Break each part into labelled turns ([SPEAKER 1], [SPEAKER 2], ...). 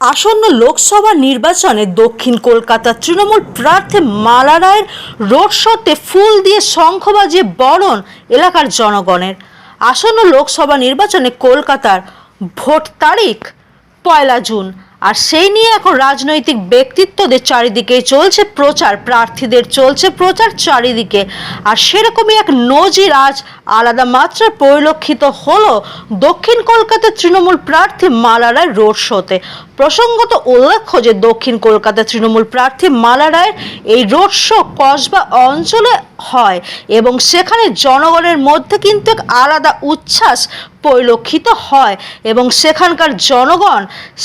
[SPEAKER 1] আসন্ন লোকসভা নির্বাচনে দক্ষিণ কলকাতার তৃণমূল প্রার্থী মালা রায়ের রোড শোতে ফুল দিয়ে শঙ্খ বাজিয়ে বরণ এলাকার জনগণের। আসন্ন লোকসভা নির্বাচনে কলকাতার ভোট তারিখ পয়লা জুন। আর সেই নিয়ে এখন রাজনৈতিক ব্যক্তিত্বদের চারিদিকে চলছে প্রচার, প্রার্থীদের চলছে প্রচার চারিদিকে। আর সেরকমই এক নজির আজ আলাদা মাত্রায় পরিলক্ষিত হলো দক্ষিণ কলকাতার তৃণমূল প্রার্থী মালারায় রোড শোতে। প্রসঙ্গত উল্লেখ্য যে দক্ষিণ কলকাতার তৃণমূল প্রার্থী মালা রায়ের এই রোড শো কসবা অঞ্চলে হয় এবং সেখানে জনগণের মধ্যে কিন্তু এক আলাদা উচ্ছ্বাস পরিলক্ষিত হয় এবং সেখানকার জনগণ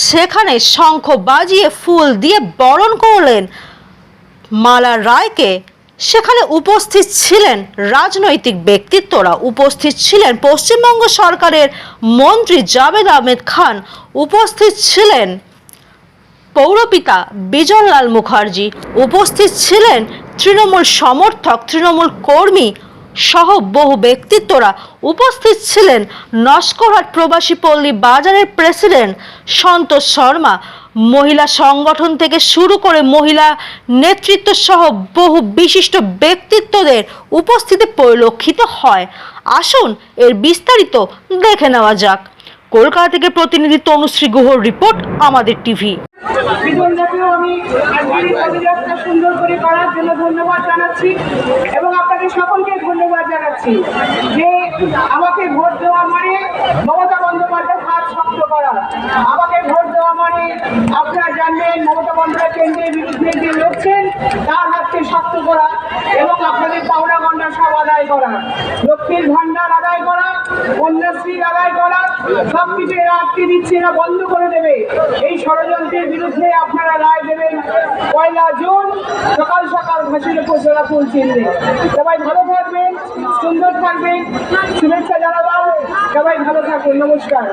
[SPEAKER 1] সেখানে শঙ্খ বাজিয়ে ফুল দিয়ে বরণ করলেন মালা রায়কে। সেখানে উপস্থিত ছিলেন রাজনৈতিক ব্যক্তিত্বরা। উপস্থিত ছিলেন পশ্চিমবঙ্গ সরকারের মন্ত্রী জাবেদ আহমেদ খান। উপস্থিত ছিলেন পৌরপিতা বিজনলাল মুখার্জি। উপস্থিত ছিলেন তৃণমূল সমর্থক, তৃণমূল কর্মী সহ বহু ব্যক্তিত্বরা উপস্থিত ছিলেন নস্করহাট প্রবাসী পল্লী বাজারের প্রেসিডেন্ট সন্তোষ শর্মা। মহিলা সংগঠন থেকে শুরু করে মহিলা নেতৃত্ব সহ বহু বিশিষ্ট ব্যক্তিত্বদের উপস্থিতি পরিলক্ষিত হয়। আসুন এর বিস্তারিত দেখে নেওয়া যাক। কলকাতা থেকে প্রতিনিধি তনুশ্রী গুহর রিপোর্ট, আমাদের টিভি।
[SPEAKER 2] আজকের সুন্দর করে করার জন্য ধন্যবাদ জানাচ্ছি এবং আপনাদের সকলকে ধন্যবাদ জানাচ্ছি যে আমাকে ভোট দেওয়া মানে মমতা হাত শক্ত করা। আমাকে ভোট দেওয়া মানে আপনারা জানবেন, মমতা তার শক্ত করা এবং আপনাদের পাওনা গন্ডা সব আদায় করা। লক্ষ্মীর ভান্ডার আদায় করা কন্যাশ্রী আদায় করা, সব কিছু এরা আটকে দিচ্ছে, এরা বন্ধ করে দেবে। এই ষড়যন্ত্রের বিরুদ্ধে আপনারা রায় দেবেন। পয়লা জুন, সকাল সকাল ঘাসের উপর জোড়া ফুল চিনবে সবাই ভালো থাকবেন, সুন্দর থাকবেন। শুভেচ্ছা জানালাম। সবাই ভালো থাকুন নমস্কার।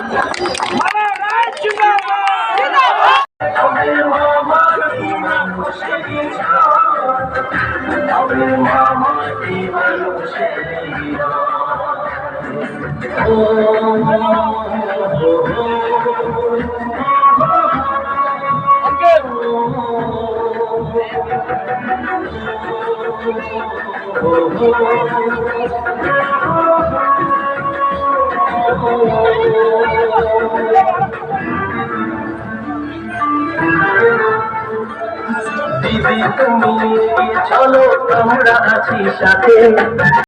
[SPEAKER 3] দিদি তুমি চলো আমরা আছি সাথে।